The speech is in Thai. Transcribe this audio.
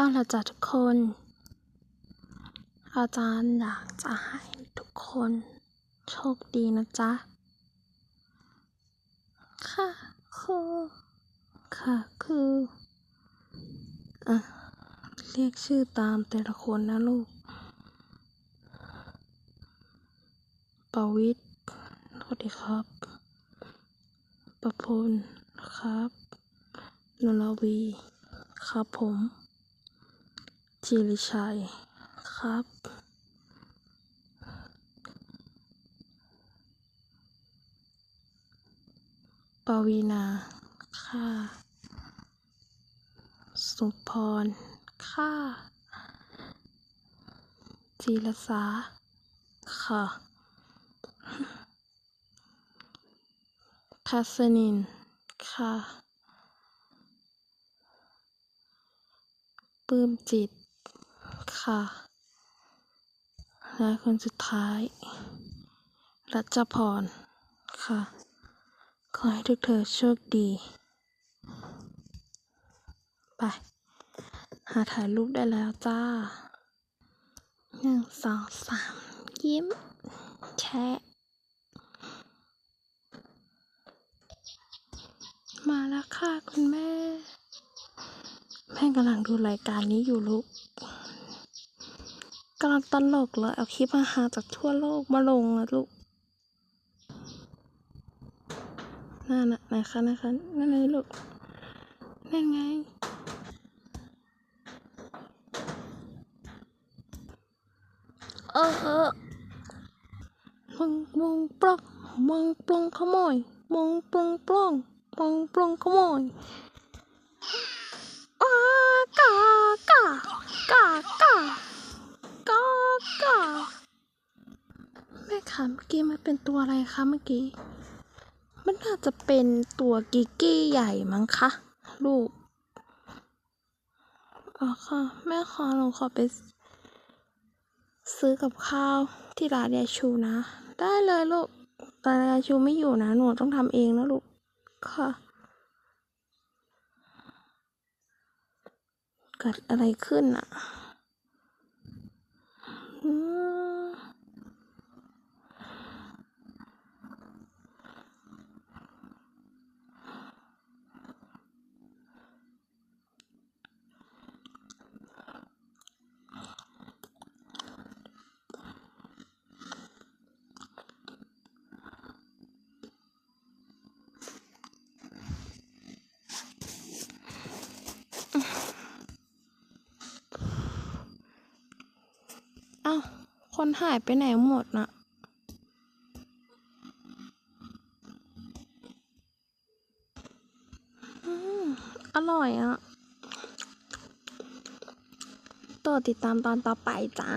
เอาละจ้ะทุกคน อาจารย์อยากจะให้ทุกคนโชคดีนะจ๊ะ ค่ะคือค่ะคืออะเรียกชื่อตามแต่ละคนนะลูกปวิทย์สวัสดีครับ ประพลครับนุลวี ครับผม จิริชัยครับ ปวีนา ค่ะสุพร ค่ะจีรสา ค่ะ ทัศนิน ค่ะปลื้มจิต ค่ะ และคนสุดท้าย รัชพร ค่ะ ขอให้ทุกเธอโชคดี ไป หาถ่ายรูปได้แล้วจ้าหนึ่งสองสามยิ้ม แชะ มาแล้วค่ะ คุณแม่ แม่กำลังดูรายการนี้อยู่ลูก กำลังตลกเลยเอาคลิปมาหาจากทั่วโลกมาลงอะลูกนั่นน่ะไหนคะไหนคะนั่นเลยลูกนั่นไงเออเออมองมองปลอกมองปลงขโมยมองปลงปล้องมองปลงขโมยอ้ากากากากากากาแม่ คะเมื่อกี้มันเป็นตัวอะไรคะเมื่อกี้ มันน่าจะเป็นตัวกิกกี้ใหญ่มั้งคะลูกอ๋อค่ะ แม่ขอหนูขอไปซื้อกับข้าวที่ร้านยาชูนะ ได้เลยลูกแต่ยาชูไม่อยู่นะ หนูต้องทำเองนะลูก ค่ะเกิดอะไรขึ้นอะ อ้าคนหายไปไหนหมดน่ะอร่อยอะตัวติดตามตอนต่อไปจ้า